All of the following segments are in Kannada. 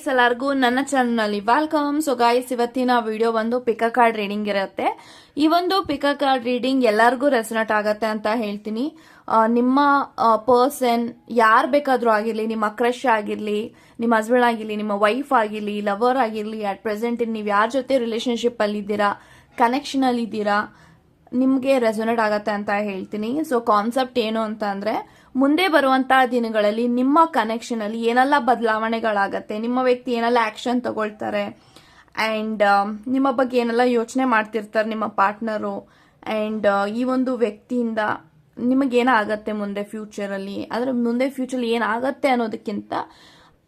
ಗೈಸ್ ಎಲ್ಲರಿಗೂ ನನ್ನ ಚಾನಲ್ನಲ್ಲಿ ವೆಲ್ಕಮ್ ಸೊ ಗೈಸ್ ಇವತ್ತಿನ ವಿಡಿಯೋ ಒಂದು ಪಿಕ ಕಾರ್ಡ್ ರೀಡಿಂಗ್ ಇರುತ್ತೆ. ಈ ಒಂದು ಪಿಕ ಕಾರ್ಡ್ ರೀಡಿಂಗ್ ಎಲ್ಲರಿಗೂ ರೆಸನಟ್ ಆಗತ್ತೆ ಅಂತ ಹೇಳ್ತೀನಿ. ನಿಮ್ಮ ಪರ್ಸನ್ ಯಾರು ಬೇಕಾದ್ರೂ ಆಗಿರ್ಲಿ, ನಿಮ್ಮ ಕ್ರಶ್ ಆಗಿರ್ಲಿ, ನಿಮ್ಮ ಹಸ್ಬೆಂಡ್ ಆಗಿರ್ಲಿ, ನಿಮ್ಮ ವೈಫ್ ಆಗಿರ್ಲಿ ಲವರ್ ಆಗಿರ್ಲಿ ಅಟ್ ಪ್ರೆಸೆಂಟ್ ನೀವು ಯಾರ ಜೊತೆ ರಿಲೇಶನ್ಶಿಪ್ ಅಲ್ಲಿ ಇದ್ದೀರಾ ಕನೆಕ್ಷನ್ ಅಲ್ಲಿ ಇದ್ದೀರಾ, ನಿಮಗೆ ರೆಸೊನೇಟ್ ಆಗತ್ತೆ ಅಂತ ಹೇಳ್ತೀನಿ. ಸೊ ಕಾನ್ಸೆಪ್ಟ್ ಏನು ಅಂತ ಅಂದ್ರೆ ಮುಂದೆ ಬರುವಂತಹ ದಿನಗಳಲ್ಲಿ ನಿಮ್ಮ ಕನೆಕ್ಷನ್ ಅಲ್ಲಿ ಏನೆಲ್ಲ ಬದಲಾವಣೆಗಳಾಗತ್ತೆ, ನಿಮ್ಮ ವ್ಯಕ್ತಿ ಏನೆಲ್ಲ ಆಕ್ಷನ್ ತಗೊಳ್ತಾರೆ ಅಂಡ್ ನಿಮ್ಮ ಬಗ್ಗೆ ಏನೆಲ್ಲ ಯೋಚನೆ ಮಾಡ್ತಿರ್ತಾರೆ ನಿಮ್ಮ ಪಾರ್ಟ್ನರು ಅಂಡ್ ಈ ಒಂದು ವ್ಯಕ್ತಿಯಿಂದ ನಿಮಗೇನಾಗತ್ತೆ ಮುಂದೆ ಫ್ಯೂಚರಲ್ಲಿ ಅದರ ಮುಂದೆ ಫ್ಯೂಚರ್ ಏನಾಗತ್ತೆ ಅನ್ನೋದಕ್ಕಿಂತ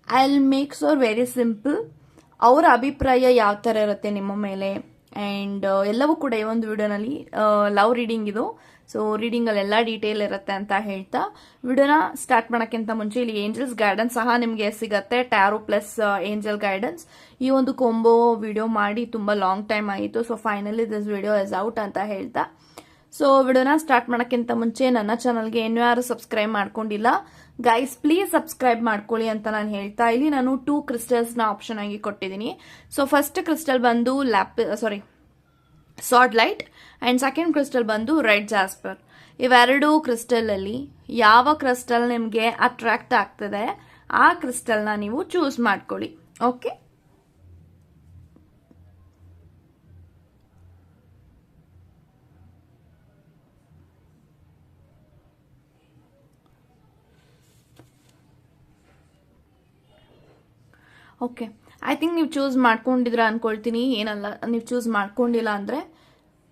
I will make sure very simple ಅವರ ಅಭಿಪ್ರಾಯ ಯಾವ ಥರ ಇರುತ್ತೆ ನಿಮ್ಮ ಮೇಲೆ? ಆ್ಯಂಡ್ ಎಲ್ಲವೂ ಕೂಡ ಈ ಒಂದು ವಿಡಿಯೋನಲ್ಲಿ ಲವ್ ರೀಡಿಂಗ್ ಇದು. ಸೊ ರೀಡಿಂಗಲ್ಲಿ ಎಲ್ಲ ಡೀಟೇಲ್ ಇರುತ್ತೆ ಅಂತ ಹೇಳ್ತಾ ವಿಡಿಯೋನ ಸ್ಟಾರ್ಟ್ ಮಾಡೋಕ್ಕಿಂತ ಮುಂಚೆ ಇಲ್ಲಿ ಏಂಜಲ್ಸ್ ಗೈಡೆನ್ಸ್ ಸಹ ನಿಮಗೆ ಸಿಗತ್ತೆ. ಟ್ಯಾರೋ ಪ್ಲಸ್ ಏಂಜಲ್ ಗೈಡೆನ್ಸ್ ಈ ಒಂದು ಕೊಂಬೋ ವಿಡಿಯೋ ಮಾಡಿ ತುಂಬ ಲಾಂಗ್ ಟೈಮ್ ಆಯಿತು. So finally this video is out ಅಂತ ಹೇಳ್ತಾ. ಸೊ ವಿಡಿಯೋನ ಸ್ಟಾರ್ಟ್ ಮಾಡೋಕ್ಕಿಂತ ಮುಂಚೆ ನನ್ನ ಚಾನಲ್ಗೆ ಇನ್ನೂ ಯಾರು ಸಬ್ಸ್ಕ್ರೈಬ್ ಮಾಡ್ಕೊಂಡಿಲ್ಲ ಗೈಸ್ ಪ್ಲೀಸ್ ಸಬ್ಸ್ಕ್ರೈಬ್ ಮಾಡ್ಕೊಳ್ಳಿ ಅಂತ ನಾನು ಹೇಳ್ತಾ. ಇಲ್ಲಿ ನಾನು ಟೂ ಕ್ರಿಸ್ಟಲ್ಸ್ನ ಆಪ್ಷನ್ ಆಗಿ ಕೊಟ್ಟಿದ್ದೀನಿ. ಸೊ ಫಸ್ಟ್ ಕ್ರಿಸ್ಟಲ್ ಬಂದು lap sorry sodalite and second crystal ಬಂದು ರೆಡ್ ಜಾಸ್ಪರ್ ಇವೆರಡು ಕ್ರಿಸ್ಟಲಲ್ಲಿ ಯಾವ ಕ್ರಿಸ್ಟಲ್ ನಿಮಗೆ ಅಟ್ರಾಕ್ಟ್ ಆಗ್ತದೆ, ಆ ಕ್ರಿಸ್ಟಲ್ನ ನೀವು ಚೂಸ್ ಮಾಡ್ಕೊಳ್ಳಿ. ಓಕೆ ಓಕೆ ಐ ಥಿಂಕ್ ನೀವು ಚೂಸ್ ಮಾಡ್ಕೊಂಡಿದ್ರ ಅನ್ಕೊಳ್ತೀನಿ. ಏನಲ್ಲ, ನೀವು ಚೂಸ್ ಮಾಡ್ಕೊಂಡಿಲ್ಲ ಅಂದರೆ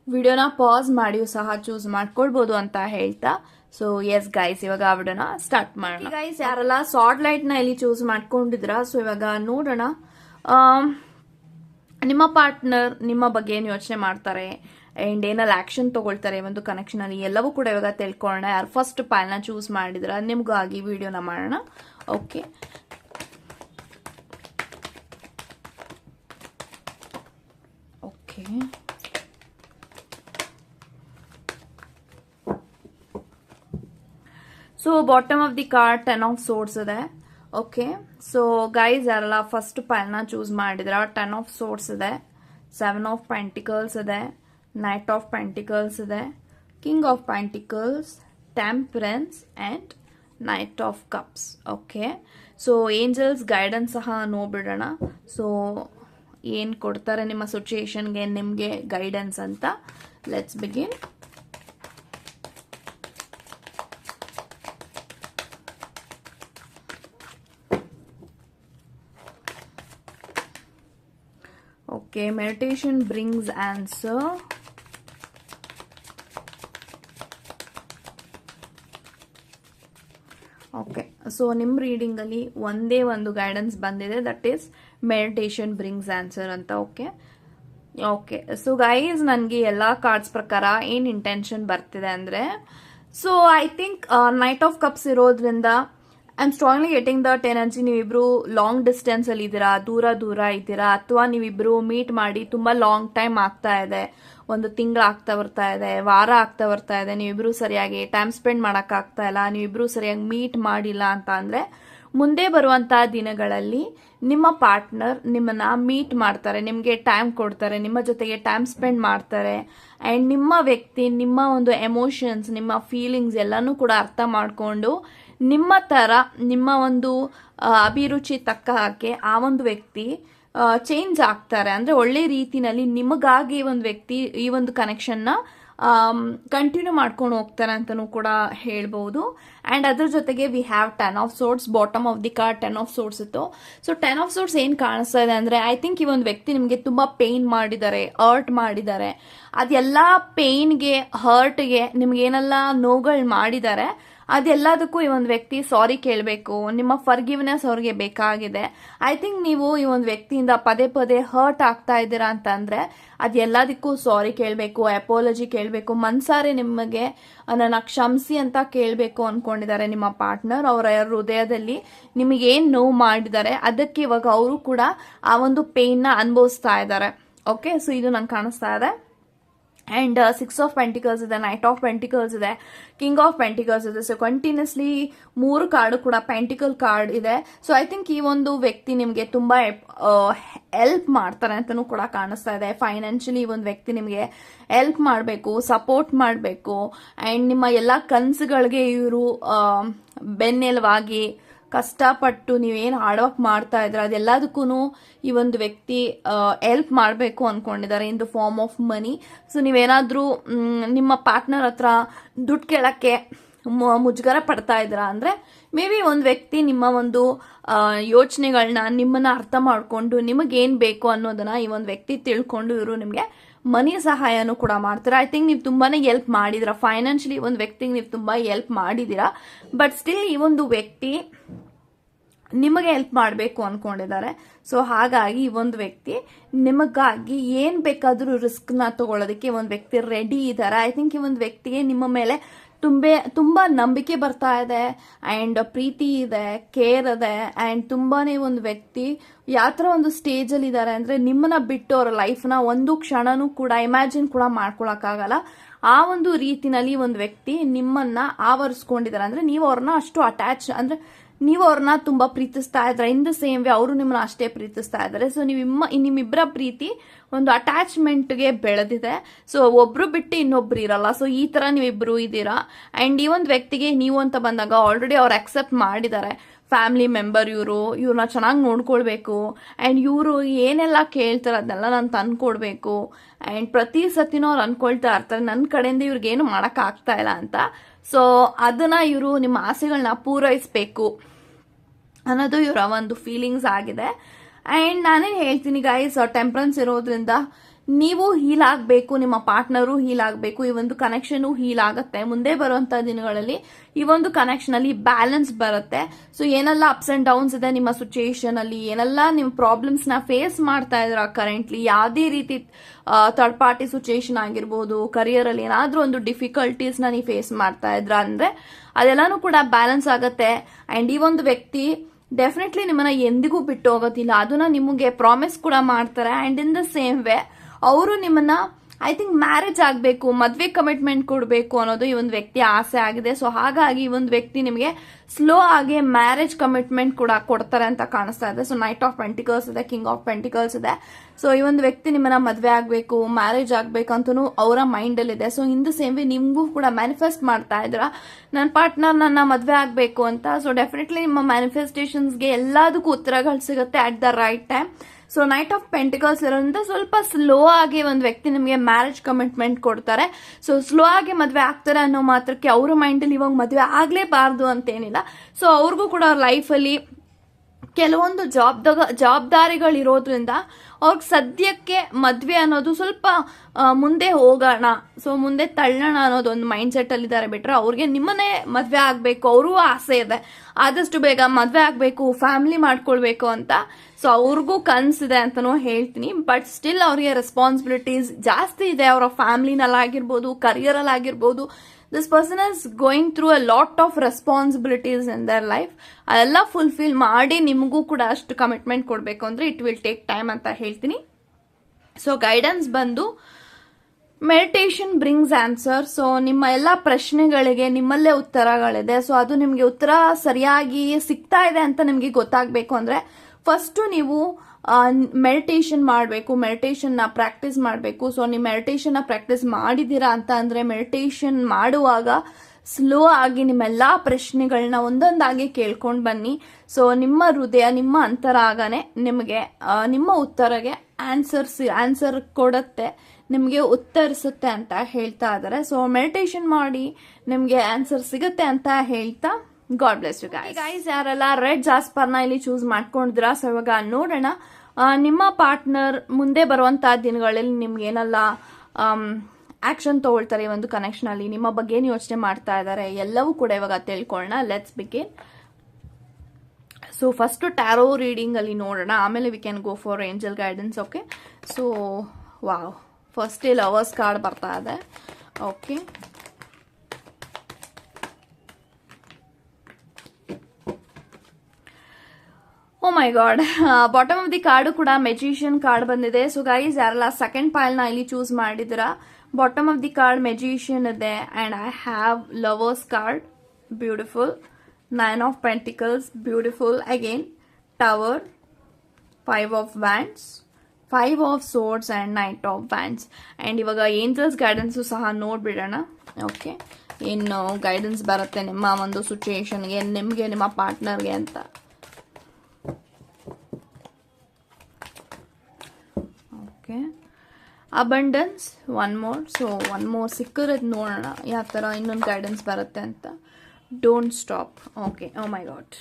ವಿಡಿಯೋನ ಪಾಸ್ ಮಾಡಿಯೂ ಸಹ ಚೂಸ್ ಮಾಡ್ಕೊಳ್ಬೋದು ಅಂತ ಹೇಳ್ತಾ. ಸೊ ಎಸ್ ಗೈಸ್ ಇವಾಗ ಆ ವಿಡಿಯೋನ ಸ್ಟಾರ್ಟ್ ಮಾಡೋಣ. ಗೈಸ್ ಯಾರೆಲ್ಲ ಲೈಟ್ ಲೈಟ್ನ ಇಲ್ಲಿ ಚೂಸ್ ಮಾಡ್ಕೊಂಡಿದ್ರ ಸೊ ಇವಾಗ ನೋಡೋಣ. ನಿಮ್ಮ ಪಾರ್ಟ್ನರ್ ನಿಮ್ಮ ಬಗ್ಗೆ ಏನು ಯೋಚನೆ ಮಾಡ್ತಾರೆ ಆ್ಯಂಡ್ ಏನೆಲ್ಲ ಆಕ್ಷನ್ ತಗೊಳ್ತಾರೆ ಒಂದು ಕನೆಕ್ಷನ್ ಅಲ್ಲಿ ಎಲ್ಲವೂ ಕೂಡ ಇವಾಗ ತಿಳ್ಕೊಳ್ಳೋಣ. ಯಾರು ಫಸ್ಟ್ ಪಾಲ್ನ ಚೂಸ್ ಮಾಡಿದ್ರ ನಿಮ್ಗಾಗಿ ವಿಡಿಯೋನ ಮಾಡೋಣ. Okay okay so bottom of the card ten of swords ಇದೆ. ಓಕೆ ಸೊ ಗೈಸ್ ಯಾರಲ್ಲ ಫಸ್ಟ್ ಪೈಲ್ನ ಚೂಸ್ ಮಾಡಿದ್ರೆ ಟೆನ್ ಆಫ್ ಸೋರ್ಸ್ ಇದೆ. ಸೆವೆನ್ ಆಫ್ ಪೆಂಟಿಕಲ್ಸ್ ಇದೆ. ನೈಟ್ ಆಫ್ ಪೆಂಟಿಕಲ್ಸ್ ಇದೆ. King of pentacles temperance and knight of cups okay so angels guidance ಸಹ ನೋಡ್ಬಿಡೋಣ. ಸೊ ಏನು ಕೊಡ್ತಾರೆ ನಿಮ್ಮ ಸಿಚುಯೇಷನ್ಗೆ ನಿಮಗೆ ಗೈಡೆನ್ಸ್ ಅಂತ? Let's begin okay meditation brings answer okay so ನಿಮ್ಮ ರೀಡಿಂಗಲ್ಲಿ ಒಂದೇ ಒಂದು ಗೈಡೆನ್ಸ್ ಬಂದಿದೆ. That is meditation brings answer ಅಂತ ಓಕೆ ಓಕೆ ಸೊ ಗೈಸ್ ನನಗೆ ಎಲ್ಲ ಕಾರ್ಡ್ಸ್ ಪ್ರಕಾರ ಏನು ಇಂಟೆನ್ಷನ್ ಬರ್ತಿದೆ ಅಂದರೆ so I think knight of cups ಇರೋದ್ರಿಂದ I am strongly getting that energy ನೀವಿಬ್ರು ಲಾಂಗ್ ಡಿಸ್ಟೆನ್ಸ್ ಅಲ್ಲಿ ಇದ್ದೀರಾ, ದೂರ ದೂರ ಇದ್ದೀರಾ, ಅಥವಾ ನೀವಿಬ್ರು ಮೀಟ್ ಮಾಡಿ ತುಂಬ ಲಾಂಗ್ ಟೈಮ್ ಆಗ್ತಾ ಇದೆ, ಒಂದು ತಿಂಗಳು ಆಗ್ತಾ ಬರ್ತಾ ಇದೆ, ವಾರ ಆಗ್ತಾ ಬರ್ತಾ ಇದೆ, ನೀವಿಬ್ರು ಸರಿಯಾಗಿ ಟೈಮ್ ಸ್ಪೆಂಡ್ ಮಾಡೋಕ್ಕಾಗ್ತಾ ಇಲ್ಲ, ನೀವಿಬ್ರು ಸರಿಯಾಗಿ ಮೀಟ್ ಮಾಡಿಲ್ಲ ಅಂತ ಅಂದ್ರೆ ಮುಂದೆ ಬರುವಂತಹ ದಿನಗಳಲ್ಲಿ ನಿಮ್ಮ ಪಾರ್ಟ್ನರ್ ನಿಮ್ಮನ್ನ ಮೀಟ್ ಮಾಡ್ತಾರೆ, ನಿಮಗೆ ಟೈಮ್ ಕೊಡ್ತಾರೆ, ನಿಮ್ಮ ಜೊತೆಗೆ ಟೈಮ್ ಸ್ಪೆಂಡ್ ಮಾಡ್ತಾರೆ ಅಂಡ್ ನಿಮ್ಮ ವ್ಯಕ್ತಿ, ನಿಮ್ಮ ಒಂದು ಎಮೋಷನ್ಸ್ ನಿಮ್ಮ ಫೀಲಿಂಗ್ಸ್ ಎಲ್ಲನೂ ಕೂಡ ಅರ್ಥ ಮಾಡಿಕೊಂಡು ನಿಮ್ಮ ತರ ನಿಮ್ಮ ಒಂದು ಅಭಿರುಚಿ ತಕ್ಕ ಹಾಗೆ ಆ ಒಂದು ವ್ಯಕ್ತಿ ಚೇಂಜ್ ಆಗ್ತಾರೆ. ಅಂದ್ರೆ ಒಳ್ಳೆ ರೀತಿನಲ್ಲಿ ನಿಮಗಾಗಿ ಒಂದು ವ್ಯಕ್ತಿ ಈ ಒಂದು ಕನೆಕ್ಷನ್ನ ಕಂಟಿನ್ಯೂ ಮಾಡ್ಕೊಂಡು ಹೋಗ್ತಾರೆ ಅಂತಲೂ ಕೂಡ ಹೇಳ್ಬೋದು. ಆ್ಯಂಡ್ ಅದ್ರ ಜೊತೆಗೆ we have ten of swords bottom of the card ten of swords ಇತ್ತು. ಸೊ ಟೆನ್ ಆಫ್ ಸೋರ್ಟ್ಸ್ ಏನು ಕಾಣಿಸ್ತಾ ಇದೆ ಅಂದರೆ ಐ ಥಿಂಕ್ ಈ ಒಂದು ವ್ಯಕ್ತಿ ನಿಮಗೆ ತುಂಬ ಪೇಯ್ನ್ ಮಾಡಿದ್ದಾರೆ ಹರ್ಟ್ ಮಾಡಿದ್ದಾರೆ. ಅದೆಲ್ಲ ಪೇಯ್ನ್ಗೆ ಹರ್ಟ್ಗೆ ನಿಮಗೇನೆಲ್ಲ ನೋವುಗಳು ಮಾಡಿದ್ದಾರೆ ಅದೆಲ್ಲದಕ್ಕೂ ಈ ಒಂದು ವ್ಯಕ್ತಿ ಸಾರಿ ಕೇಳಬೇಕು. ನಿಮ್ಮ ಫರ್ಗಿವ್ನೆಸ್ ಅವ್ರಿಗೆ ಬೇಕಾಗಿದೆ. ಐ ಥಿಂಕ್ ನೀವು ಈ ಒಂದು ವ್ಯಕ್ತಿಯಿಂದ ಪದೇ ಪದೇ ಹರ್ಟ್ ಆಗ್ತಾ ಇದ್ದೀರಾ ಅಂತಂದ್ರೆ ಅದೆಲ್ಲದಕ್ಕೂ ಸಾರಿ ಕೇಳಬೇಕು ಅಪಾಲಜಿ ಕೇಳಬೇಕು. ಮನ್ಸಾರೆ ನಿಮಗೆ ನನ್ನ ಕ್ಷಮಿಸಿ ಅಂತ ಕೇಳಬೇಕು ಅನ್ಕೊಂಡಿದ್ದಾರೆ ನಿಮ್ಮ ಪಾರ್ಟ್ನರ್ ಅವರ ಹೃದಯದಲ್ಲಿ ನಿಮಗೆ ಏನು ನೋವು ಮಾಡಿದ್ದಾರೆ. ಅದಕ್ಕೆ ಇವಾಗ ಅವರು ಕೂಡ ಆ ಒಂದು ಪೇನ್ನ ಅನುಭವಿಸ್ತಾ ಇದ್ದಾರೆ. ಓಕೆ ಸೊ ಇದು ನಂಗೆ ಕಾಣಿಸ್ತಾ ಇದೆ. ಆ್ಯಂಡ್ ಸಿಕ್ಸ್ ಆಫ್ ಪೆಂಟಿಕಲ್ಸ್ ಇದೆ ನೈಟ್ ಆಫ್ ಪೆಂಟಿಕಲ್ಸ್ ಇದೆ ಕಿಂಗ್ ಆಫ್ ಪೆಂಟಿಕಲ್ಸ್ ಇದೆ. ಸೊ ಕಂಟಿನ್ಯೂಸ್ಲಿ ಮೂರು ಕಾರ್ಡು ಕೂಡ ಪೆಂಟಿಕಲ್ ಕಾರ್ಡ್ ಇದೆ. ಸೊ ಐ ಥಿಂಕ್ ಈ ಒಂದು ವ್ಯಕ್ತಿ ನಿಮಗೆ ತುಂಬ ಹೆಲ್ಪ್ ಮಾಡ್ತಾರೆ ಅಂತಲೂ ಕೂಡ ಕಾಣಿಸ್ತಾ ಇದೆ. ಫೈನಾನ್ಷಿಯಲಿ ಒಂದು ವ್ಯಕ್ತಿ ನಿಮಗೆ ಹೆಲ್ಪ್ ಮಾಡಬೇಕು ಸಪೋರ್ಟ್ ಮಾಡಬೇಕು. ಆ್ಯಂಡ್ ನಿಮ್ಮ ಎಲ್ಲ ಕನಸುಗಳಿಗೆ ಇವರು ಬೆನ್ನೆಲುವಾಗಿ ಕಷ್ಟಪಟ್ಟು ನೀವೇನು ಹಾರ್ಡ್ ವರ್ಕ್ ಮಾಡ್ತಾ ಇದ್ರೆ ಅದೆಲ್ಲದಕ್ಕೂ ಈ ಒಂದು ವ್ಯಕ್ತಿ ಹೆಲ್ಪ್ ಮಾಡಬೇಕು ಅಂದ್ಕೊಂಡಿದ್ದಾರೆ in the form of money so ನೀವೇನಾದರೂ ನಿಮ್ಮ ಪಾರ್ಟ್ನರ್ ಹತ್ರ ದುಡ್ಡು ಕೇಳಕ್ಕೆ ಮುಜುಗರ ಪಡ್ತಾ ಇದ್ದೀರಾ ಅಂದರೆ, ಮೇ ಬಿ ಒಂದು ವ್ಯಕ್ತಿ ನಿಮ್ಮ ಒಂದು ಯೋಚನೆಗಳನ್ನ ನಿಮ್ಮನ್ನ ಅರ್ಥ ಮಾಡಿಕೊಂಡು ನಿಮಗೇನು ಬೇಕು ಅನ್ನೋದನ್ನ ಈ ಒಂದು ವ್ಯಕ್ತಿ ತಿಳ್ಕೊಂಡು ಇವರು ನಿಮಗೆ ಮನಿ ಸಹಾಯನೂ ಕೂಡ ಮಾಡ್ತಾರೆ. ಐ ಥಿಂಕ್ ನೀವು ತುಂಬಾನೇ ಹೆಲ್ಪ್ ಮಾಡಿದಿರ ಫೈನಾನ್ಷಿಯಲಿ ಒಂದು ವ್ಯಕ್ತಿಗೆ ನೀವು ತುಂಬ ಹೆಲ್ಪ್ ಮಾಡಿದ್ದೀರಾ. ಬಟ್ ಸ್ಟಿಲ್ ಈ ಒಂದು ವ್ಯಕ್ತಿ ನಿಮಗೆ ಹೆಲ್ಪ್ ಮಾಡಬೇಕು ಅನ್ಕೊಂಡಿದ್ದಾರೆ. ಸೊ ಹಾಗಾಗಿ ಈ ಒಂದು ವ್ಯಕ್ತಿ ನಿಮಗಾಗಿ ಏನ್ ಬೇಕಾದರೂ ರಿಸ್ಕ್ನ ತಗೊಳ್ಳೋದಕ್ಕೆ ಒಂದು ವ್ಯಕ್ತಿ ರೆಡಿ ಇದ್ದಾರೆ. ಐ ಥಿಂಕ್ ಈ ಒಂದು ವ್ಯಕ್ತಿಗೆ ನಿಮ್ಮ ಮೇಲೆ ತುಂಬೆ, ತುಂಬ ನಂಬಿಕೆ ಬರ್ತಾ ಇದೆ. ಆ್ಯಂಡ್ ಪ್ರೀತಿ ಇದೆ ಕೇರ್ ಇದೆ. ಆ್ಯಂಡ್ ತುಂಬಾ ಒಂದು ವ್ಯಕ್ತಿ ಯಾವ ಥರ ಒಂದು ಸ್ಟೇಜಲ್ಲಿ ಇದ್ದಾರೆ ಅಂದರೆ ನಿಮ್ಮನ್ನ ಬಿಟ್ಟು ಅವ್ರ ಲೈಫ್ನ ಒಂದು ಕ್ಷಣನೂ ಕೂಡ ಇಮ್ಯಾಜಿನ್ ಕೂಡ ಮಾಡ್ಕೊಳಕ್ಕಾಗಲ್ಲ ಆ ಒಂದು ರೀತಿನಲ್ಲಿ ಒಂದು ವ್ಯಕ್ತಿ ನಿಮ್ಮನ್ನ ಆವರಿಸ್ಕೊಂಡಿದ್ದಾರೆ ಅಂದ್ರೆ ನೀವು ಅವ್ರನ್ನ ಅಷ್ಟು ಅಟ್ಯಾಚ್ ಅಂದ್ರೆ ನೀವು ಅವ್ರನ್ನ ತುಂಬಾ ಪ್ರೀತಿಸ್ತಾ ಇದ್ರೆ ಇನ್ ದ ಸೇಮ್ ವೇ ಅವರು ನಿಮ್ಮನ್ನ ಅಷ್ಟೇ ಪ್ರೀತಿಸ್ತಾ ಇದ್ದಾರೆ. ಸೊ ನೀವು ಇಮ್ಮ ನಿಮ್ಮಿಬ್ಬರ ಪ್ರೀತಿ ಒಂದು ಅಟ್ಯಾಚ್ಮೆಂಟ್ಗೆ ಬೆಳೆದಿದೆ. ಸೊ ಒಬ್ರು ಬಿಟ್ಟು ಇನ್ನೊಬ್ರು ಇರಲ್ಲ. ಸೊ ಈ ತರ ನೀವಿಬ್ರು ಇದ್ದೀರಾ? ಅಂಡ್ ಈ ಒಂದು ವ್ಯಕ್ತಿಗೆ ನೀವು ಅಂತ ಬಂದಾಗ ಆಲ್ರೆಡಿ ಅವ್ರು ಅಕ್ಸೆಪ್ಟ್ ಮಾಡಿದ್ದಾರೆ. ಫ್ಯಾಮಿಲಿ ಮೆಂಬರ್ ಇವರು, ಇವ್ರನ್ನ ಚೆನ್ನಾಗಿ ನೋಡ್ಕೊಳ್ಬೇಕು. ಆ್ಯಂಡ್ ಇವರು ಏನೆಲ್ಲ ಕೇಳ್ತಾರೆ ಅದನ್ನೆಲ್ಲ ನಾನು ತಂದ್ಕೊಡ್ಬೇಕು. ಆ್ಯಂಡ್ ಪ್ರತಿ ಸತಿನೂ ಅವ್ರು ಅನ್ಕೊಳ್ತಾ ಇರ್ತಾರೆ ನನ್ನ ಕಡೆಯಿಂದ ಇವ್ರಿಗೇನು ಮಾಡೋಕ್ಕಾಗ್ತಾ ಇಲ್ಲ ಅಂತ. ಸೊ ಅದನ್ನ ಇವರು ನಿಮ್ಮ ಆಸೆಗಳನ್ನ ಪೂರೈಸಬೇಕು. ಅನ್ನೋದು ಇವರ ಒಂದು ಫೀಲಿಂಗ್ಸ್ ಆಗಿದೆ. ಆ್ಯಂಡ್ ನಾನೇನು ಹೇಳ್ತೀನಿ ಗೈಸ್ ಟೆಂಪ್ರೆನ್ಸ್ ಇರೋದ್ರಿಂದ ನೀವು ಹೀಲ್ ಆಗಬೇಕು, ನಿಮ್ಮ ಪಾರ್ಟ್ನರು ಹೀಲ್ ಆಗಬೇಕು, ಈ ಒಂದು ಕನೆಕ್ಷನ್ ಹೀಲ್ ಆಗುತ್ತೆ. ಮುಂದೆ ಬರುವಂಥ ದಿನಗಳಲ್ಲಿ ಈ ಒಂದು ಕನೆಕ್ಷನ್ ಅಲ್ಲಿ ಬ್ಯಾಲೆನ್ಸ್ ಬರುತ್ತೆ. ಸೊ ಏನೆಲ್ಲ ಅಪ್ಸ್ ಅಂಡ್ ಡೌನ್ಸ್ ಇದೆ ನಿಮ್ಮ ಸಿಚುಯೇಷನ್ ಅಲ್ಲಿ, ಏನೆಲ್ಲ ನಿಮ್ಮ ಪ್ರಾಬ್ಲಮ್ಸ್ನ ಫೇಸ್ ಮಾಡ್ತಾ ಇದ್ರ ಕರೆಂಟ್ಲಿ ಯಾವುದೇ ರೀತಿ ಥರ್ಡ್ ಪಾರ್ಟಿ ಸಿಚುಯೇಷನ್ ಆಗಿರ್ಬೋದು ಕರಿಯರಲ್ಲಿ ಏನಾದ್ರೂ ಒಂದು ಡಿಫಿಕಲ್ಟೀಸ್ನ ನೀವು ಫೇಸ್ ಮಾಡ್ತಾ ಇದ್ರ ಅಂದ್ರೆ, ಅದೆಲ್ಲಾನು ಕೂಡ ಬ್ಯಾಲೆನ್ಸ್ ಆಗುತ್ತೆ. ಅಂಡ್ ಈ ಒಂದು ವ್ಯಕ್ತಿ ಡೆಫಿನೆಟ್ಲಿ ನಿಮ್ಮನ್ನ ಎಂದಿಗೂ ಬಿಟ್ಟು ಹೋಗೋದಿಲ್ಲ. ಅದನ್ನ ನಿಮಗೆ ಪ್ರಾಮಿಸ್ ಕೂಡ ಮಾಡ್ತಾರೆ. And in the same way ಅವರು ನಿಮ್ಮನ್ನ ಐ ಥಿಂಕ್ ಮ್ಯಾರೇಜ್ ಆಗಬೇಕು, ಮದುವೆ ಕಮಿಟ್ಮೆಂಟ್ ಕೊಡಬೇಕು ಅನ್ನೋದು ಈ ಒಂದು ವ್ಯಕ್ತಿ ಆಸೆ ಆಗಿದೆ. ಸೊ ಹಾಗಾಗಿ ಈ ಒಂದು ವ್ಯಕ್ತಿ ನಿಮಗೆ ಸ್ಲೋ ಆಗಿ ಮ್ಯಾರೇಜ್ ಕಮಿಟ್ಮೆಂಟ್ ಕೂಡ ಕೊಡ್ತಾರೆ ಅಂತ ಕಾಣಿಸ್ತಾ ಇದೆ. ಸೊ ನೈಟ್ ಆಫ್ ಪೆಂಟಿಕಲ್ಸ್ ಇದೆ ಕಿಂಗ್ ಆಫ್ ಪೆಂಟಿಕಲ್ಸ್ ಇದೆ. ಸೊ ಈ ಒಂದು ವ್ಯಕ್ತಿ ನಿಮ್ಮನ್ನ ಮದುವೆ ಆಗಬೇಕು ಮ್ಯಾರೇಜ್ ಆಗಬೇಕು ಅಂತಲೂ ಅವರ ಮೈಂಡಲ್ಲಿ ಇದೆ. So in the same way ನಿಮಗೂ ಕೂಡ ಮ್ಯಾನಿಫೆಸ್ಟ್ ಮಾಡ್ತಾ ಇದ್ರ ನನ್ನ ಪಾರ್ಟ್ನರ್ ನನ್ನ ಮದುವೆ ಆಗಬೇಕು ಅಂತ. ಸೊ ಡೆಫಿನೆಟ್ಲಿ ನಿಮ್ಮ ಮ್ಯಾನಿಫೆಸ್ಟೇಷನ್ಸ್ಗೆ ಎಲ್ಲದಕ್ಕೂ ಉತ್ತರಗಳು ಸಿಗುತ್ತೆ at the right time so knight of pentacles ಇರೋದ್ರಿಂದ ಸ್ವಲ್ಪ ಸ್ಲೋ ಆಗಿ ಒಂದು ವ್ಯಕ್ತಿ ನಿಮಗೆ ಮ್ಯಾರೇಜ್ ಕಮಿಟ್ಮೆಂಟ್ ಕೊಡ್ತಾರೆ. ಸೊ ಸ್ಲೋ ಆಗಿ ಮದುವೆ ಆಗ್ತಾರೆ ಅನ್ನೋ ಮಾತ್ರಕ್ಕೆ ಅವರ ಮೈಂಡಲ್ಲಿ ಇವಾಗ ಮದುವೆ ಆಗಲೇಬಾರ್ದು ಅಂತೇನಿಲ್ಲ. ಸೊ ಅವ್ರಿಗೂ ಕೂಡ ಅವ್ರ ಲೈಫಲ್ಲಿ ಕೆಲವೊಂದು ಜವಾಬ್ದಾಗ ಜವಾಬ್ದಾರಿಗಳಿರೋದ್ರಿಂದ ಅವ್ರಿಗೆ ಸದ್ಯಕ್ಕೆ ಮದುವೆ ಅನ್ನೋದು ಸ್ವಲ್ಪ ಮುಂದೆ ಹೋಗೋಣ, ಸೊ ಮುಂದೆ ತಳ್ಳೋಣ ಅನ್ನೋದು ಒಂದು ಮೈಂಡ್ ಸೆಟ್ ಅಲ್ಲಿ ಇದ್ದಾರೆ ಬಿಟ್ರೆ ಅವ್ರಿಗೆ ನಿಮ್ಮನ್ನೇ ಮದುವೆ ಆಗಬೇಕು, ಅವ್ರಿಗೂ ಆಸೆ ಇದೆ. ಆದಷ್ಟು ಬೇಗ ಮದುವೆ ಆಗಬೇಕು, ಫ್ಯಾಮಿಲಿ ಮಾಡ್ಕೊಳ್ಬೇಕು ಅಂತ, ಸೊ ಅವ್ರಿಗೂ ಕನ್ಸಿದೆ ಅಂತಲೂ ಹೇಳ್ತೀನಿ. ಬಟ್ ಸ್ಟಿಲ್ ಅವರಿಗೆ ರೆಸ್ಪಾನ್ಸಿಬಿಲಿಟೀಸ್ ಜಾಸ್ತಿ ಇದೆ. ಅವರ ಫ್ಯಾಮಿಲಿನಲ್ಲಾಗಿರ್ಬೋದು ಕರಿಯರಲ್ಲಿ this person is going through a lot of responsibilities in their life ಅದೆಲ್ಲ ಫುಲ್ಫಿಲ್ ಮಾಡಿ ನಿಮಗೂ ಕೂಡ ಅಷ್ಟು ಕಮಿಟ್ಮೆಂಟ್ ಕೊಡಬೇಕು ಅಂದರೆ ಇಟ್ ವಿಲ್ ಟೇಕ್ ಟೈಮ್ ಅಂತ ಹೇಳ್ತೀನಿ. ಸೊ ಗೈಡೆನ್ಸ್ ಬಂದು ಮೆಡಿಟೇಷನ್ ಬ್ರಿಂಗ್ಸ್ ಆನ್ಸರ್ ಸೊ ನಿಮ್ಮ ಎಲ್ಲ ಪ್ರಶ್ನೆಗಳಿಗೆ ನಿಮ್ಮಲ್ಲೇ ಉತ್ತರಗಳಿದೆ. ಸೊ ಅದು ನಿಮಗೆ ಉತ್ತರ ಸರಿಯಾಗಿ ಸಿಗ್ತಾ ಇದೆ ಅಂತ ನಿಮಗೆ ಗೊತ್ತಾಗಬೇಕು ಅಂದರೆ ಫಸ್ಟು ನೀವು ಮೆಡಿಟೇಷನ್ ಮಾಡಬೇಕು ಮೆಡಿಟೇಷನ್ನ ಪ್ರಾಕ್ಟೀಸ್ ಮಾಡಬೇಕು. ಸೊ ನೀವು ಮೆಡಿಟೇಷನ್ನ ಪ್ರಾಕ್ಟೀಸ್ ಮಾಡಿದ್ದೀರಾ ಅಂತ ಅಂದರೆ ಮೆಡಿಟೇಷನ್ ಮಾಡುವಾಗ ಸ್ಲೋ ಆಗಿ ನಿಮ್ಮೆಲ್ಲ ಪ್ರಶ್ನೆಗಳನ್ನ ಒಂದೊಂದಾಗಿ ಕೇಳ್ಕೊಂಡು ಬನ್ನಿ. ಸೊ ನಿಮ್ಮ ಹೃದಯ, ನಿಮ್ಮ ಅಂತರಾಗನೇ ನಿಮಗೆ ನಿಮ್ಮ ಉತ್ತರಗೆ ಆನ್ಸರ್ಸ್ ಆನ್ಸರ್ ಕೊಡುತ್ತೆ, ನಿಮಗೆ ಉತ್ತರಿಸುತ್ತೆ ಅಂತ ಹೇಳ್ತಾ ಇದ್ದಾರೆ ಸೊ ಮೆಡಿಟೇಷನ್ ಮಾಡಿ ನಿಮಗೆ ಆನ್ಸರ್ ಸಿಗುತ್ತೆ ಅಂತ ಹೇಳ್ತಾ God bless you guys guys ಯಾರೆಲ್ಲ ರೆಡ್ ಜಾಸ್ಪರ್ನ ಇಲ್ಲಿ ಚೂಸ್ ಮಾಡ್ಕೊಂಡಿದ್ರ ಸೊ ಇವಾಗ ನೋಡೋಣ. ನಿಮ್ಮ ಪಾರ್ಟ್ನರ್ ಮುಂದೆ ಬರುವಂತಹ ದಿನಗಳಲ್ಲಿ ನಿಮ್ಗೆ ಏನೆಲ್ಲ ಆಕ್ಷನ್ ತಗೊಳ್ತಾರೆ ಈ ಒಂದು ಕನೆಕ್ಷನ್ ಅಲ್ಲಿ? ನಿಮ್ಮ ಬಗ್ಗೆ ಏನು ಯೋಚನೆ ಮಾಡ್ತಾ ಇದ್ದಾರೆ? ಎಲ್ಲವೂ ಕೂಡ ಇವಾಗ ತಿಳ್ಕೊಳ್ಳೋಣ. Let's begin so first tarot reading ಅಲ್ಲಿ ನೋಡೋಣ. ಆಮೇಲೆ we can go for angel guidance okay so wow first lovers card ಬರ್ತಾ ಇದೆ. Okay my God bottom of the card ಕೂಡ ಮೆಜಿಷಿಯನ್ ಕಾರ್ಡ್ ಬಂದಿದೆ. ಸೊ ಗೈಸ್ ಯಾರೆಲ್ಲ ಸೆಕೆಂಡ್ನ ಇಲ್ಲಿ choose ಮಾಡಿದಿರ bottom of the card magician ಇದೆ. And I have lovers card beautiful nine of pentacles beautiful again tower five of wands five of swords and knight of wands and ಇವಾಗ ಏಂಜಲ್ಸ್ ಗೈಡೆನ್ಸು ಸಹ ನೋಡಿಬಿಡೋಣ. ಓಕೆ ಏನು ಗೈಡೆನ್ಸ್ ಬರುತ್ತೆ ನಿಮ್ಮ ಒಂದು ಸಿಚುಯೇಷನ್ಗೆ ನಿಮಗೆ, ನಿಮ್ಮ ಪಾರ್ಟ್ನರ್ಗೆ ಅಂತ okay abundance one more so one more ಸಿಕ್ಕಿರೋದು ನೋಡೋಣ. ಯಾವ ಥರ ಇನ್ನೊಂದು ಗೈಡೆನ್ಸ್ ಬರುತ್ತೆ ಅಂತ. Don't stop okay oh my God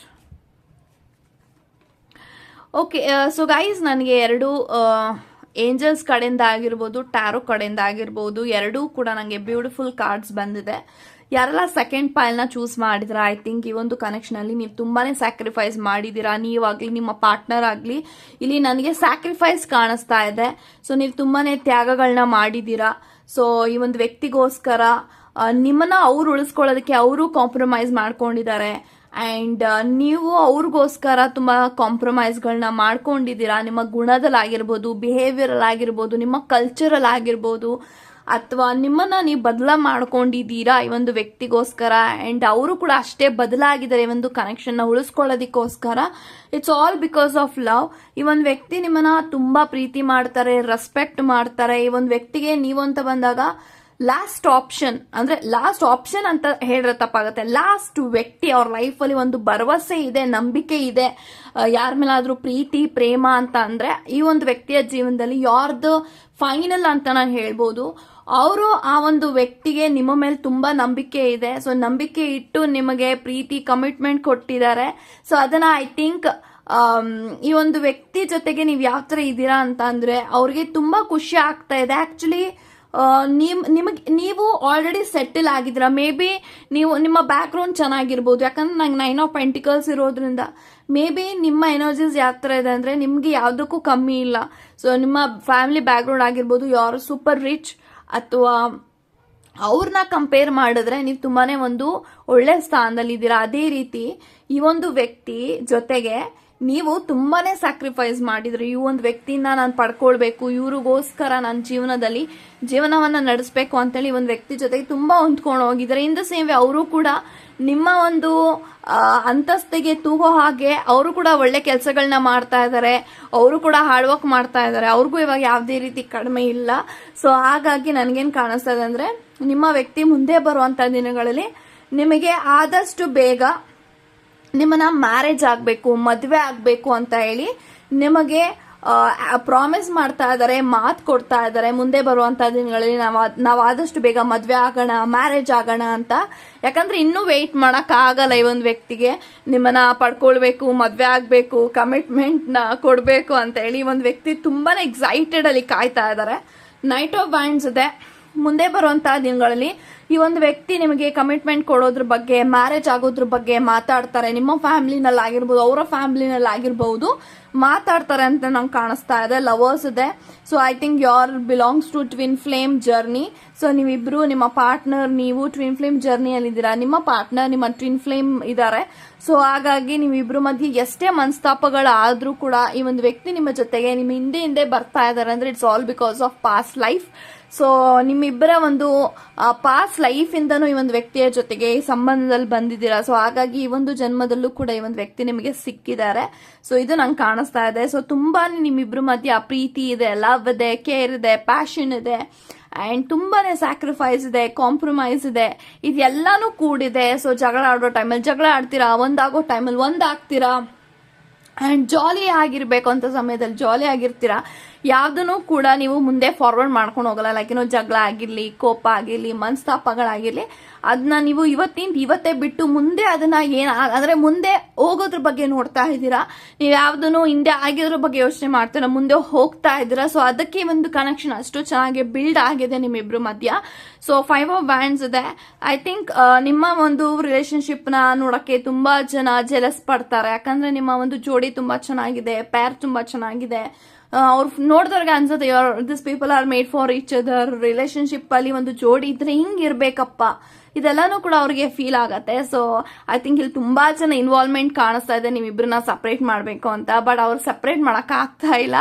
okay so guys ನನಗೆ ಎರಡು ಏಂಜಲ್ಸ್ ಕಡೆಯಿಂದ ಆಗಿರ್ಬೋದು ಟ್ಯಾರೋ ಕಡೆಯಿಂದ ಆಗಿರ್ಬೋದು, ಎರಡೂ ಕೂಡ ನನಗೆ ಬ್ಯೂಟಿಫುಲ್ ಕಾರ್ಡ್ಸ್ ಬಂದಿದೆ. ಯಾರೆಲ್ಲ ಸೆಕೆಂಡ್ ಪೈಲ್ನ ಚೂಸ್ ಮಾಡಿದ್ರ? ಐ ಥಿಂಕ್ ಈ ಒಂದು ಕನೆಕ್ಷನಲ್ಲಿ ನೀವು ತುಂಬಾನೇ ಸ್ಯಾಕ್ರಿಫೈಸ್ ಮಾಡಿದ್ದೀರಾ ನೀವಾಗ್ಲಿ ನಿಮ್ಮ ಪಾರ್ಟ್ನರ್ ಆಗಲಿ. ಇಲ್ಲಿ ನನಗೆ ಸ್ಯಾಕ್ರಿಫೈಸ್ ಕಾಣಿಸ್ತಾ ಇದೆ. ಸೊ ನೀವು ತುಂಬಾನೇ ತ್ಯಾಗಗಳನ್ನ ಮಾಡಿದ್ದೀರಾ ಸೊ ಈ ಒಂದು ವ್ಯಕ್ತಿಗೋಸ್ಕರ ನಿಮ್ಮನ್ನ ಅವ್ರು ಉಳಿಸ್ಕೊಳ್ಳೋದಕ್ಕೆ ಅವರು ಕಾಂಪ್ರಮೈಸ್ ಮಾಡ್ಕೊಂಡಿದ್ದಾರೆ. ಆ್ಯಂಡ್ ನೀವು ಅವ್ರಿಗೋಸ್ಕರ ತುಂಬ ಕಾಂಪ್ರಮೈಸ್ಗಳನ್ನ ಮಾಡ್ಕೊಂಡಿದ್ದೀರಾ. ನಿಮ್ಮ ಗುಣದಲ್ಲಾಗಿರ್ಬೋದು ಆಗಿರ್ಬೋದು, ನಿಮ್ಮ ಕಲ್ಚರಲ್ ಆಗಿರ್ಬೋದು. ಅಥವಾ ನಿಮ್ಮನ್ನ ನೀವು ಬದಲ ಮಾಡ್ಕೊಂಡಿದ್ದೀರಾ ಈ ಒಂದು ವ್ಯಕ್ತಿಗೋಸ್ಕರ ಆ್ಯಂಡ್ ಅವರು ಕೂಡ ಅಷ್ಟೇ ಬದಲಾಗಿದ್ದಾರೆ ಈ ಒಂದು ಕನೆಕ್ಷನ್ನ ಉಳಿಸ್ಕೊಳ್ಳೋದಕ್ಕೋಸ್ಕರ it's all because of love ಈ ಒಂದು ವ್ಯಕ್ತಿ ನಿಮ್ಮನ್ನ ತುಂಬಾ ಪ್ರೀತಿ ಮಾಡ್ತಾರೆ ರೆಸ್ಪೆಕ್ಟ್ ಮಾಡ್ತಾರೆ. ಈ ಒಂದು ವ್ಯಕ್ತಿಗೆ ನೀವು ಅಂತ ಬಂದಾಗ ಲಾಸ್ಟ್ ಆಪ್ಷನ್ ಅಂದ್ರೆ ಲಾಸ್ಟ್ ಆಪ್ಷನ್ ಅಂತ ಹೇಳಿದ್ರೆ ತಪ್ಪಾಗುತ್ತೆ. ಲಾಸ್ಟ್ ವ್ಯಕ್ತಿ ಅವ್ರ ಲೈಫಲ್ಲಿ ಒಂದು ಭರವಸೆ ಇದೆ, ನಂಬಿಕೆ ಇದೆ. ಯಾರ ಮೇಲಾದ್ರೂ ಪ್ರೀತಿ, ಪ್ರೇಮ ಅಂತ ಅಂದ್ರೆ ಈ ಒಂದು ವ್ಯಕ್ತಿಯ ಜೀವನದಲ್ಲಿ ಯಾರ್ದು ಫೈನಲ್ ಅಂತ ನಾನು ಹೇಳ್ಬೋದು. ಅವರು ಆ ಒಂದು ವ್ಯಕ್ತಿಗೆ ನಿಮ್ಮ ಮೇಲೆ ತುಂಬಾ ನಂಬಿಕೆ ಇದೆ. ಸೊ ನಂಬಿಕೆ ಇಟ್ಟು ನಿಮಗೆ ಪ್ರೀತಿ ಕಮಿಟ್ಮೆಂಟ್ ಕೊಟ್ಟಿದ್ದಾರೆ. ಸೊ ಅದನ್ನ ಐ ಥಿಂಕ್ ಈ ಒಂದು ವ್ಯಕ್ತಿ ಜೊತೆಗೆ ನೀವು ಯಾವ ಥರ ಇದ್ದೀರಾ ಅಂತ ಅಂದ್ರೆ ಅವ್ರಿಗೆ ತುಂಬಾ ಖುಷಿ ಆಗ್ತಾ ಇದೆ. ಆಕ್ಚುಲಿ ನಿಮ್, ನಿಮಗೆ, ನೀವು ಆಲ್ರೆಡಿ ಸೆಟಲ್ ಆಗಿದ್ದೀರಾ. ಮೇ ಬಿ ನೀವು, ನಿಮ್ಮ ಬ್ಯಾಕ್ ಗ್ರೌಂಡ್ ಚೆನ್ನಾಗಿರ್ಬೋದು. ಯಾಕಂದ್ರೆ ನಂಗೆ ನೈನ್ ಆಫ್ ಪೆಂಟಿಕಲ್ಸ್ ಇರೋದ್ರಿಂದ ಮೇ ಬಿ ನಿಮ್ಮ ಎನರ್ಜೀಸ್ ಯಾವ ಥರ ಇದೆ ಅಂದರೆ ನಿಮಗೆ ಯಾವುದಕ್ಕೂ ಕಮ್ಮಿ ಇಲ್ಲ. ಸೊ ನಿಮ್ಮ ಫ್ಯಾಮಿಲಿ ಬ್ಯಾಕ್ ಗ್ರೌಂಡ್ ಆಗಿರ್ಬೋದು ಯಾರು ಸೂಪರ್ ರಿಚ್ ಅಥವಾ ಅವ್ರನ್ನ ಕಂಪೇರ್ ಮಾಡಿದ್ರೆ ನೀವು ತುಂಬಾನೇ ಒಂದು ಒಳ್ಳೆ ಸ್ಥಾನದಲ್ಲಿ ಇದ್ದೀರಾ ಅದೇ ರೀತಿ ಈ ಒಂದು ವ್ಯಕ್ತಿ ಜೊತೆಗೆ ನೀವು ತುಂಬಾನೇ ಸ್ಯಾಕ್ರಿಫೈಸ್ ಮಾಡಿದ್ರಿ. ಈ ಒಂದು ವ್ಯಕ್ತಿನ ನಾನು ಪಡ್ಕೊಳ್ಬೇಕು, ಇವ್ರಿಗೋಸ್ಕರ ನನ್ನ ಜೀವನದಲ್ಲಿ ಜೀವನವನ್ನ ನಡೆಸಬೇಕು ಅಂತೇಳಿ ಒಂದು ವ್ಯಕ್ತಿ ಜೊತೆಗೆ ತುಂಬಾ ಹೊಂದ್ಕೊಂಡು ಹೋಗಿದ್ರೆ ಇನ್ ದ ಸೇಮ್ ವೇ, ಅವರು ಕೂಡ ನಿಮ್ಮ ಒಂದು ಅಂತಸ್ತಿಗೆ ತೂಗೋ ಹಾಗೆ ಅವರು ಕೂಡ ಒಳ್ಳೆ ಕೆಲಸಗಳನ್ನ ಮಾಡ್ತಾ ಇದ್ದಾರೆ ಅವರು ಕೂಡ ಹಾರ್ಡ್ ವರ್ಕ್ ಮಾಡ್ತಾ ಇದ್ದಾರೆ ಅವ್ರಿಗೂ ಇವಾಗ ಯಾವುದೇ ರೀತಿ ಕಡಿಮೆ ಇಲ್ಲ. ಸೊ ಹಾಗಾಗಿ ನನಗೇನು ಕಾಣಿಸ್ತಾ ಇದೆ ಅಂದರೆ, ನಿಮ್ಮ ವ್ಯಕ್ತಿ ಮುಂದೆ ಬರುವಂಥ ದಿನಗಳಲ್ಲಿ ನಿಮಗೆ ಆದಷ್ಟು ಬೇಗ ನಿಮ್ಮನ್ನ ಮ್ಯಾರೇಜ್ ಆಗಬೇಕು, ಮದುವೆ ಆಗಬೇಕು ಅಂತ ಹೇಳಿ ನಿಮಗೆ ಪ್ರಾಮಿಸ್ ಮಾಡ್ತಾ ಇದ್ದಾರೆ ಮಾತು ಕೊಡ್ತಾ ಇದ್ದಾರೆ ಮುಂದೆ ಬರುವಂತ ದಿನಗಳಲ್ಲಿ ನಾವು ನಾವು ಆದಷ್ಟು ಬೇಗ ಮದುವೆ ಆಗೋಣ ಮ್ಯಾರೇಜ್ ಆಗೋಣ ಅಂತ. ಯಾಕಂದ್ರೆ ಇನ್ನೂ ವೆಯ್ಟ್ ಆಗಲ್ಲ ಈ ಒಂದು ವ್ಯಕ್ತಿಗೆ. ನಿಮ್ಮನ್ನ ಪಡ್ಕೊಳ್ಬೇಕು, ಮದುವೆ ಆಗಬೇಕು ಕಮಿಟ್ಮೆಂಟ್ನ ಕೊಡಬೇಕು ಅಂತ ಹೇಳಿ ಒಂದು ವ್ಯಕ್ತಿ ತುಂಬಾನೇ ಎಕ್ಸೈಟೆಡ್ ಅಲ್ಲಿ ಕಾಯ್ತಾ ಇದ್ದಾರೆ ನೈಟ್ ಆಫ್ ಬ್ಯಾಂಡ್ಸ್ ಇದೆ. ಮುಂದೆ ಬರುವಂತ ದಿನಗಳಲ್ಲಿ ಈ ಒಂದು ವ್ಯಕ್ತಿ ನಿಮಗೆ ಕಮಿಟ್ಮೆಂಟ್ ಕೊಡೋದ್ರ ಬಗ್ಗೆ ಮ್ಯಾರೇಜ್ ಆಗೋದ್ರ ಬಗ್ಗೆ ಮಾತಾಡ್ತಾರೆ. ನಿಮ್ಮ ಫ್ಯಾಮಿಲಿನಲ್ಲಿ ಆಗಿರ್ಬೋದು ಅವರ ಫ್ಯಾಮಿಲಿನಲ್ಲಿ ಆಗಿರ್ಬೋದು ಮಾತಾಡ್ತಾರೆ ಅಂತ ನಂಗೆ ಕಾಣಿಸ್ತಾ ಇದೆ ಲವರ್ಸ್ ಇದೆ. So I think your belongs to twin flame journey so ನೀವಿಬ್ರು, ನಿಮ್ಮ ಪಾರ್ಟ್ನರ್ ನೀವು ಟ್ವಿನ್ ಫ್ಲೇಮ್ ಜರ್ನಿಯಲ್ಲಿದ್ದೀರಾ ನಿಮ್ಮ ಪಾರ್ಟ್ನರ್ ನಿಮ್ಮ ಟ್ವಿನ್ ಫ್ಲೇಮ್ ಇದ್ದಾರೆ ಸೊ ಹಾಗಾಗಿ ನೀವಿಬ್ರು ಮಧ್ಯೆ ಎಷ್ಟೇ ಮನಸ್ತಾಪಗಳಾದ್ರೂ ಕೂಡ ಈ ಒಂದು ವ್ಯಕ್ತಿ ನಿಮ್ಮ ಜೊತೆಗೆ ನಿಮ್ಮ ಹಿಂದೆ ಹಿಂದೆ ಬರ್ತಾ ಇದ್ದಾರೆ. ಅಂದ್ರೆ it's all because of past life so ನಿಮ್ಮಿಬ್ಬರ ಒಂದು ಪಾಸ್ ಲೈಫ್ ಇಂದನೂ ಈ ಒಂದು ವ್ಯಕ್ತಿಯ ಜೊತೆಗೆ ಈ ಸಂಬಂಧದಲ್ಲಿ ಬಂದಿದ್ದೀರಾ? ಸೊ ಹಾಗಾಗಿ ಈ ಒಂದು ಜನ್ಮದಲ್ಲೂ ಕೂಡ ಈ ಒಂದು ವ್ಯಕ್ತಿ ನಿಮಗೆ ಸಿಕ್ಕಿದ್ದಾರೆ. ಸೊ ಇದು ನಂಗೆ ಕಾಣಿಸ್ತಾ ಇದೆ. ಸೊ ತುಂಬಾನೇ ನಿಮ್ಮಿಬ್ಬರ ಮಧ್ಯೆ ಆ ಪ್ರೀತಿ ಇದೆ ಲವ್ ಇದೆ ಕೇರ್ ಇದೆ ಪ್ಯಾಷನ್ ಇದೆ ಅಂಡ್ ತುಂಬಾನೇ ಸ್ಯಾಕ್ರಿಫೈಸ್ ಇದೆ ಕಾಂಪ್ರಮೈಸ್ ಇದೆ. ಇದೆಲ್ಲಾನು ಕೂಡಿದೆ. ಸೊ ಜಗಳ ಆಡೋ ಟೈಮಲ್ಲಿ ಜಗಳ ಆಡ್ತೀರಾ? ಒಂದಾಗೋ ಟೈಮಲ್ಲಿ ಒಂದಾಗ್ತೀರಾ? ಆ್ಯಂಡ್ ಜಾಲಿ ಆಗಿರ್ಬೇಕು ಅಂತ ಸಮಯದಲ್ಲಿ ಜಾಲಿ ಆಗಿರ್ತೀರಾ? ಯಾವುದನ್ನು ಕೂಡ ನೀವು ಮುಂದೆ ಫಾರ್ವರ್ಡ್ ಮಾಡ್ಕೊಂಡು ಹೋಗಲ್ಲ. ಲೈಕ್ ಏನೋ ಜಗಳ ಆಗಿರಲಿ, ಕೋಪ ಆಗಿರಲಿ, ಮನಸ್ತಾಪಗಳಾಗಿರಲಿ ಅದನ್ನ ನೀವು ಇವತ್ತಿಂದ ಇವತ್ತೇ ಬಿಟ್ಟು ಮುಂದೆ ಅದನ್ನ ಏನ್ ಅಂದ್ರೆ ಮುಂದೆ ಹೋಗೋದ್ರ ಬಗ್ಗೆ ನೋಡ್ತಾ ಇದ್ದೀರಾ? ನೀವು ಯಾವ್ದನ್ನು ಹಿಂದೆ ಆಗಿರೋದ್ರ ಬಗ್ಗೆ ಯೋಚನೆ ಮಾಡ್ತೀರಾ? ಮುಂದೆ ಹೋಗ್ತಾ ಇದ್ದೀರಾ? ಸೊ ಅದಕ್ಕೆ ಒಂದು ಕನೆಕ್ಷನ್ ಅಷ್ಟು ಚೆನ್ನಾಗಿ ಬಿಲ್ಡ್ ಆಗಿದೆ ನಿಮ್ಮಿಬ್ರು ಮಧ್ಯ. ಸೊ ಫೈವ್ ಆಫ್ ಬ್ಯಾಂಡ್ಸ್ ಇದೆ. ಐ ಥಿಂಕ್ ನಿಮ್ಮ ಒಂದು ರಿಲೇಶನ್ಶಿಪ್ನ ನೋಡಕ್ಕೆ ತುಂಬಾ ಜನ ಜೆಲಸ್ ಪಡ್ತಾರೆ. ಯಾಕಂದ್ರೆ ನಿಮ್ಮ ಒಂದು ಜೋಡಿ ತುಂಬಾ ಚೆನ್ನಾಗಿದೆ ಪ್ಯಾರ್ ತುಂಬಾ ಚೆನ್ನಾಗಿದೆ. ಅವ್ರು ನೋಡಿದವ್ರಿಗೆ ಅನ್ಸುತ್ತೆ this people are made for each other relationship ಅಲ್ಲಿ ಒಂದು ಜೋಡಿ ಇದ್ರೆ ಹಿಂಗ್ ಇರ್ಬೇಕಪ್ಪ. ಇದೆಲ್ಲಾನು ಕೂಡ ಅವ್ರಿಗೆ ಫೀಲ್ ಆಗತ್ತೆ. ಸೊ ಐ ಥಿಂಕ್ ಇಲ್ಲಿ ತುಂಬಾ ಜನ ಇನ್ವಾಲ್ವ್ಮೆಂಟ್ ಕಾಣಿಸ್ತಾ ಇದೆ. ನೀವಿಬ್ರನ್ನ ಸಪ್ರೇಟ್ ಮಾಡಬೇಕು ಅಂತ. ಬಟ್ ಅವ್ರು ಸಪ್ರೇಟ್ ಮಾಡಕ್ ಆಗ್ತಾ ಇಲ್ಲ.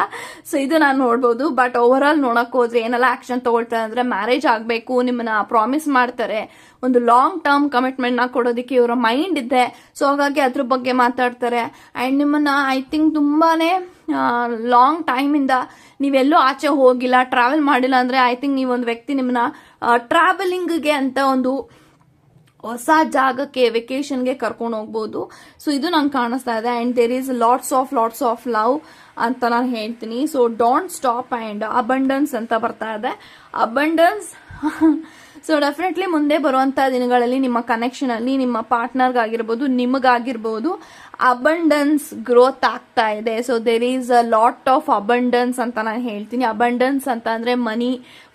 ಸೊ ಇದು ನಾನು ನೋಡ್ಬೋದು. ಬಟ್ ಓವರ್ ಆಲ್ ನೋಡಕ್ ಹೋದ್ರೆ ಏನೆಲ್ಲ ಆಕ್ಷನ್ ತಗೊಳ್ತಾರೆ ಅಂದ್ರೆ ಮ್ಯಾರೇಜ್ ಆಗಬೇಕು. ನಿಮ್ಮನ್ನ ಪ್ರಾಮಿಸ್ ಮಾಡ್ತಾರೆ. ಒಂದು ಲಾಂಗ್ ಟರ್ಮ್ ಕಮಿಟ್ಮೆಂಟ್ನ ಕೊಡೋದಕ್ಕೆ ಇವರ ಮೈಂಡ್ ಇದೆ. ಸೊ ಹಾಗಾಗಿ ಅದ್ರ ಬಗ್ಗೆ ಮಾತಾಡ್ತಾರೆ. ಅಂಡ್ ನಿಮ್ಮನ್ನ ಐ ಥಿಂಕ್ ತುಂಬಾನೇ ಲಾಂಗ್ ಟೈಮಿಂದ ನೀವೆಲ್ಲೂ ಆಚೆ ಹೋಗಿಲ್ಲ ಟ್ರಾವೆಲ್ ಮಾಡಿಲ್ಲ ಅಂದ್ರೆ ಐ ಥಿಂಕ್ ನೀವೊಂದು ವ್ಯಕ್ತಿ ನಿಮ್ಮನ್ನ ಟ್ರಾವೆಲಿಂಗ್ಗೆ ಅಂತ ಒಂದು ಹೊಸ ಜಾಗಕ್ಕೆ ವೆಕೇಶನ್ಗೆ ಕರ್ಕೊಂಡು ಹೋಗ್ಬೋದು. ಸೊ ಇದು ನಂಗೆ ಕಾಣಿಸ್ತಾ ಇದೆ. And there is lots of lots of love ಅಂತ ನಾನು ಹೇಳ್ತೀನಿ. So don't stop and abundance ಅಂತ ಬರ್ತಾ ಇದೆ. ಅಬಂಡನ್ಸ್ ಸೊ ಡೆಫಿನೆಟ್ಲಿ ಮುಂದೆ ಬರುವಂತ ದಿನಗಳಲ್ಲಿ ನಿಮ್ಮ ಕನೆಕ್ಷನ್ ಅಲ್ಲಿ ನಿಮ್ಮ ಪಾರ್ಟ್ನರ್ಗಾಗಿರ್ಬೋದು ನಿಮಗಾಗಿರ್ಬೋದು. ಅಬಂಡನ್ಸ್ ಗ್ರೋತ್ ಆಗ್ತಾ ಇದೆ. So there is a lot of abundance ಅಂತ ನಾನು ಹೇಳ್ತೀನಿ. ಅಬಂಡನ್ಸ್ ಅಂತ ಅಂದ್ರೆ ಮನಿ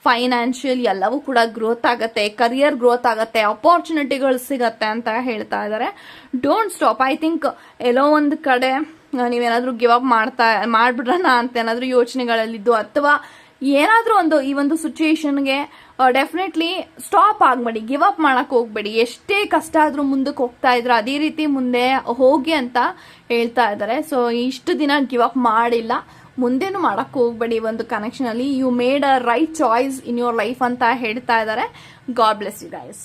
ಫೈನಾನ್ಷಿಯಲ್ ಎಲ್ಲವೂ ಕೂಡ ಗ್ರೋತ್ ಆಗತ್ತೆ. ಕರಿಯರ್ ಗ್ರೋತ್ ಆಗತ್ತೆ. ಅಪಾರ್ಚುನಿಟಿಗಳು ಸಿಗತ್ತೆ ಅಂತ ಹೇಳ್ತಾ ಇದ್ದಾರೆ. ಡೋಂಟ್ ಸ್ಟಾಪ್ ಐ ಥಿಂಕ್ ಎಲ್ಲೋ ಒಂದು ಕಡೆ ನೀವೇನಾದರೂ ನೀವೇನಾದ್ರೂ ಗಿವ್ ಅಪ್ ಮಾಡ್ತಾ, ಮಾಡ್ಬಿಡ್ರಣ ಅಂತ ಏನಾದ್ರೂ ಯೋಚನೆಗಳಲ್ಲಿದ್ದು, ಅಥವಾ ಏನಾದ್ರೂ ಒಂದು ಈ ಒಂದು ಸಿಚುಯೇಷನ್ಗೆ ಡೆಫಿನೆಟ್ಲಿ ಸ್ಟಾಪ್ ಆಗಬೇಡಿ ಗಿವ್ ಅಪ್ ಮಾಡಕ್ ಹೋಗ್ಬೇಡಿ. ಎಷ್ಟೇ ಕಷ್ಟ ಆದ್ರೂ ಮುಂದಕ್ಕೆ ಹೋಗ್ತಾ ಇದ್ರು ಅದೇ ರೀತಿ ಮುಂದೆ ಹೋಗಿ ಅಂತ ಹೇಳ್ತಾ ಇದ್ದಾರೆ. ಸೊ ಇಷ್ಟು ದಿನ ಗಿವ್ ಅಪ್ ಮಾಡಿಲ್ಲ. ಮುಂದೇನು ಮಾಡಕ್ ಹೋಗ್ಬೇಡಿ ಒಂದು ಕನೆಕ್ಷನ್ ಅಲ್ಲಿ. You made a right choice in your life ಅಂತ ಹೇಳ್ತಾ ಇದ್ದಾರೆ. God bless you guys